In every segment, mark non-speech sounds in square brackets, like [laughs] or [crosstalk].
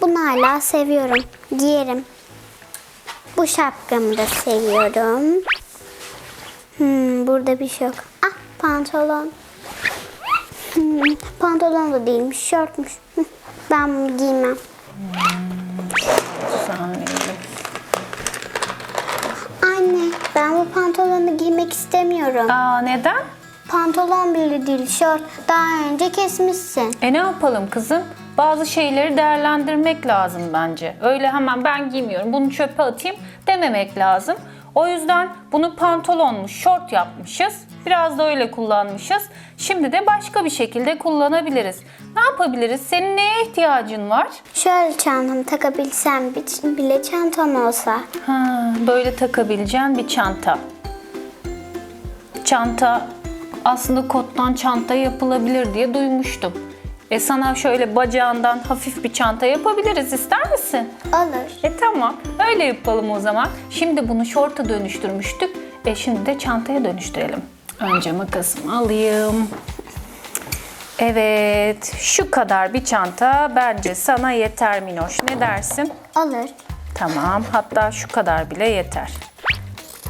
Bunu hala seviyorum. Giyerim. Bu şapkamı da seviyorum. Hmm, burada bir şey yok. Ah pantolon. Hmm, pantolon da değilmiş, şortmuş. Ben bunu giymem. Saniye. Anne, ben bu pantolonu giymek istemiyorum. Aa neden? Pantolon bile değil, şort. Daha önce kesmişsin. E ne yapalım kızım? Bazı şeyleri değerlendirmek lazım bence. Öyle hemen ben giymiyorum, bunu çöpe atayım dememek lazım. O yüzden bunu pantolonmuş, şort yapmışız. Biraz da öyle kullanmışız. Şimdi de başka bir şekilde kullanabiliriz. Ne yapabiliriz? Senin neye ihtiyacın var? Şöyle çantamı takabilsem bi- bile çantam olsa. Ha, böyle takabileceğin bir çanta. Çanta aslında kottan çanta yapılabilir diye duymuştum. E sana şöyle bacağından hafif bir çanta yapabiliriz ister misin? Olur. E tamam öyle yapalım o zaman. Şimdi bunu şorta dönüştürmüştük. E şimdi de çantaya dönüştürelim. Önce makasımı alayım. Evet şu kadar bir çanta bence sana yeter Minoş. Ne dersin? Olur. Tamam, hatta şu kadar bile yeter.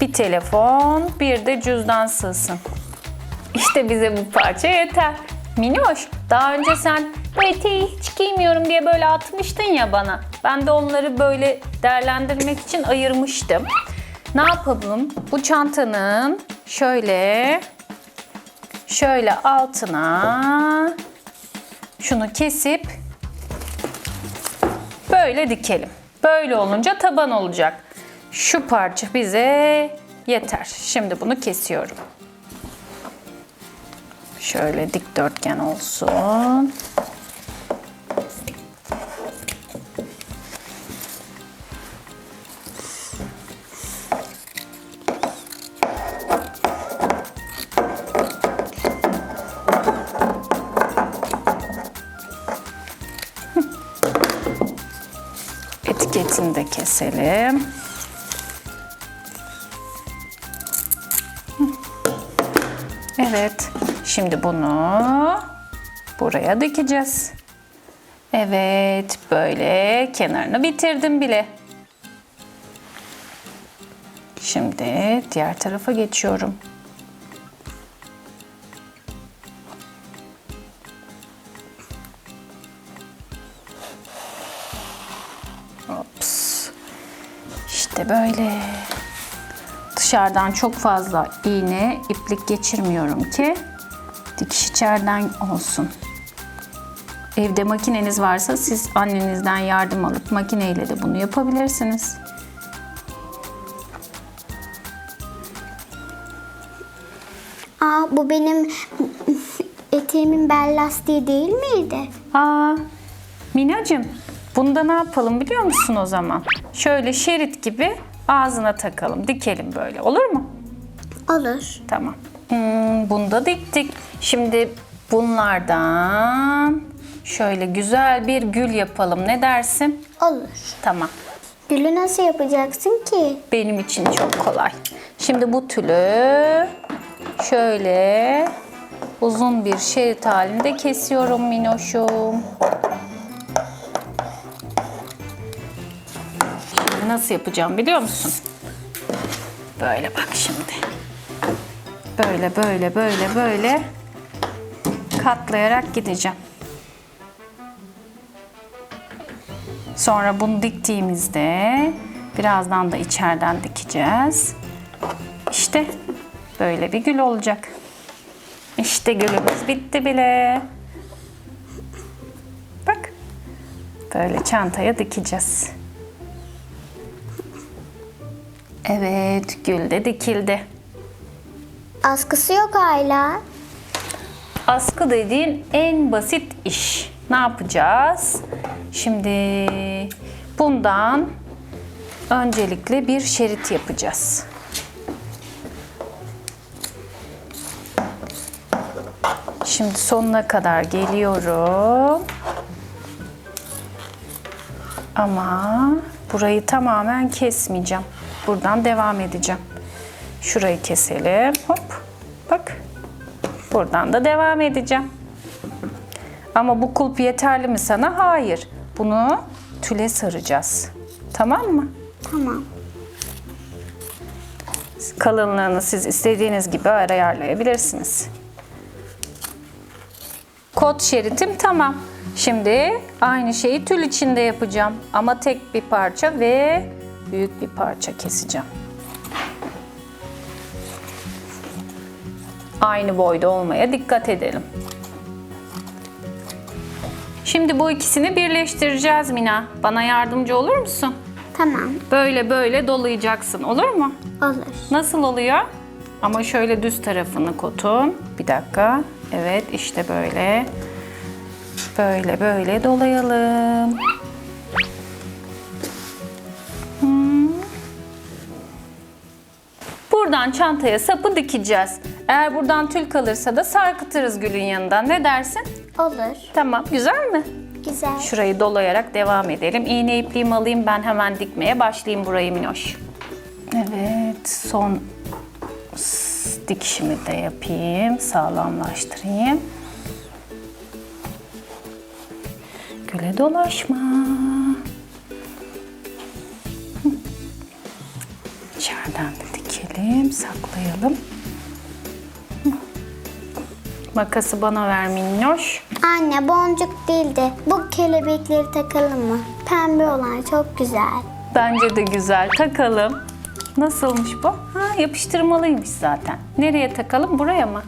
Bir telefon, bir de cüzdan sığsın. İşte bize bu parça yeter. Minoş, daha önce sen bu eteği hiç giymiyorum diye böyle atmıştın ya bana. Ben de onları böyle değerlendirmek için ayırmıştım. Ne yapalım? Bu çantanın şöyle şöyle altına şunu kesip Böyle dikelim. Böyle olunca taban olacak. Şu parça bize yeter. Şimdi bunu kesiyorum. Şöyle dikdörtgen olsun. [laughs] Etiketini de keselim. Evet. Şimdi bunu buraya dikeceğiz. Evet, böyle kenarını bitirdim bile. Şimdi diğer tarafa geçiyorum. Ops. İşte böyle. Dışarıdan çok fazla iğne, iplik geçirmiyorum ki dikiş içeriden olsun. Evde makineniz varsa siz annenizden yardım alıp makineyle de bunu yapabilirsiniz. Aa bu benim eteğimin bel lastiği değil miydi? Aa, Minacığım, bunda ne yapalım biliyor musun o zaman? Şöyle şerit gibi ağzına takalım, dikelim böyle. Olur mu? Olur. Tamam. Hmm, bunu da diktik. Şimdi bunlardan şöyle güzel bir gül yapalım. Ne dersin? Olur. Tamam. Gülü nasıl yapacaksın ki? Benim için çok kolay. Şimdi bu tülü şöyle uzun bir şerit halinde kesiyorum Minoş'um. Şimdi nasıl yapacağım biliyor musun? Böyle bak şimdi. Böyle böyle böyle böyle katlayarak gideceğim. Sonra bunu diktiğimizde birazdan da içeriden dikeceğiz. İşte böyle bir gül olacak. İşte gülümüz bitti bile. Bak. Böyle çantaya dikeceğiz. Evet, gül de dikildi. Askısı yok hala. Askı dediğin en basit iş. Ne yapacağız? Şimdi bundan öncelikle bir şerit yapacağız. Şimdi sonuna kadar geliyorum. Ama burayı tamamen kesmeyeceğim. Buradan devam edeceğim. Şurayı keselim. Hop. Bak. Buradan da devam edeceğim. Ama bu kulp yeterli mi sana? Hayır. Bunu tüle saracağız. Tamam mı? Tamam. Kalınlığını siz istediğiniz gibi ayarlayabilirsiniz. Kot şeritim tamam. Şimdi aynı şeyi tül içinde yapacağım. Ama tek bir parça ve büyük bir parça keseceğim. Aynı boyda olmaya dikkat edelim. Şimdi bu ikisini birleştireceğiz Mina. Bana yardımcı olur musun? Tamam. Böyle böyle dolayacaksın olur mu? Olur. Nasıl oluyor? Ama şöyle düz tarafını kotun. Bir dakika. Evet işte böyle. Böyle böyle dolayalım. Hmm. Buradan çantaya sapı dikeceğiz. Eğer buradan tül kalırsa da sarkıtırız gülün yanından. Ne dersin? Olur. Tamam. Güzel mi? Güzel. Şurayı dolayarak devam edelim. İğne ipliğimi alayım ben hemen dikmeye başlayayım burayı Minoş. Evet son dikişimi de yapayım. Sağlamlaştırayım. Güle dolaşma. İçeriden de dikelim, saklayalım. Makası bana ver Minnoş. Anne boncuk değil de bu kelebekleri takalım mı? Pembe olan çok güzel. Bence de güzel. Takalım. Nasılmış bu? Ha, yapıştırmalıymış zaten. Nereye takalım? Buraya mı?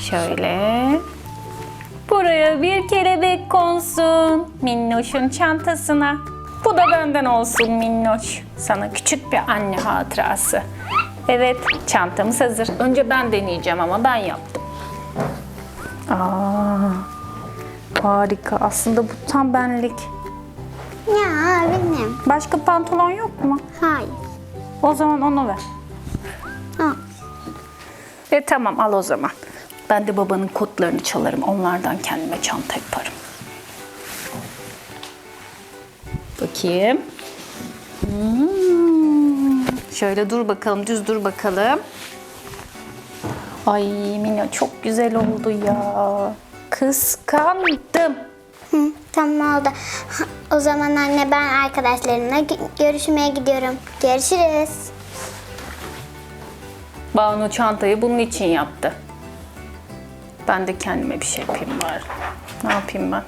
Şöyle. Buraya bir kelebek konsun. Minnoş'un çantasına. Bu da benden olsun Minnoş. Sana küçük bir anne hatırası. Evet, çantamız hazır. Önce ben deneyeceğim ama ben yaptım. Aa, harika. Aslında bu tam benlik. Ya benim. Başka pantolon yok mu? Hayır. O zaman onu ver. Ha. E tamam al o zaman. Ben de babanın kotlarını çalarım. Onlardan kendime çanta yaparım. Bakayım. Hmm. Şöyle dur bakalım, düz dur bakalım. Ay Mina çok güzel oldu ya. Kıskandım. Hı, tamam oldu. O zaman anne ben arkadaşlarımla gö- görüşmeye gidiyorum. Görüşürüz. Banu çantayı bunun için yaptı. Ben de kendime bir şey yapayım bari. Ne yapayım ben?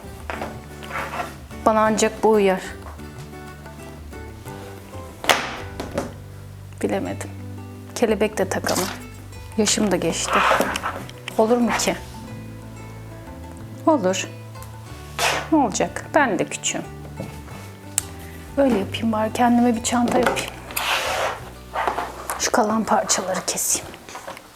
Bana ancak bu uyar. Bilemedim. Kelebek de takamam. Yaşım da geçti. Olur mu ki? Olur. Ne olacak? Ben de küçüğüm. Öyle yapayım bari kendime bir çanta yapayım. Şu kalan parçaları keseyim.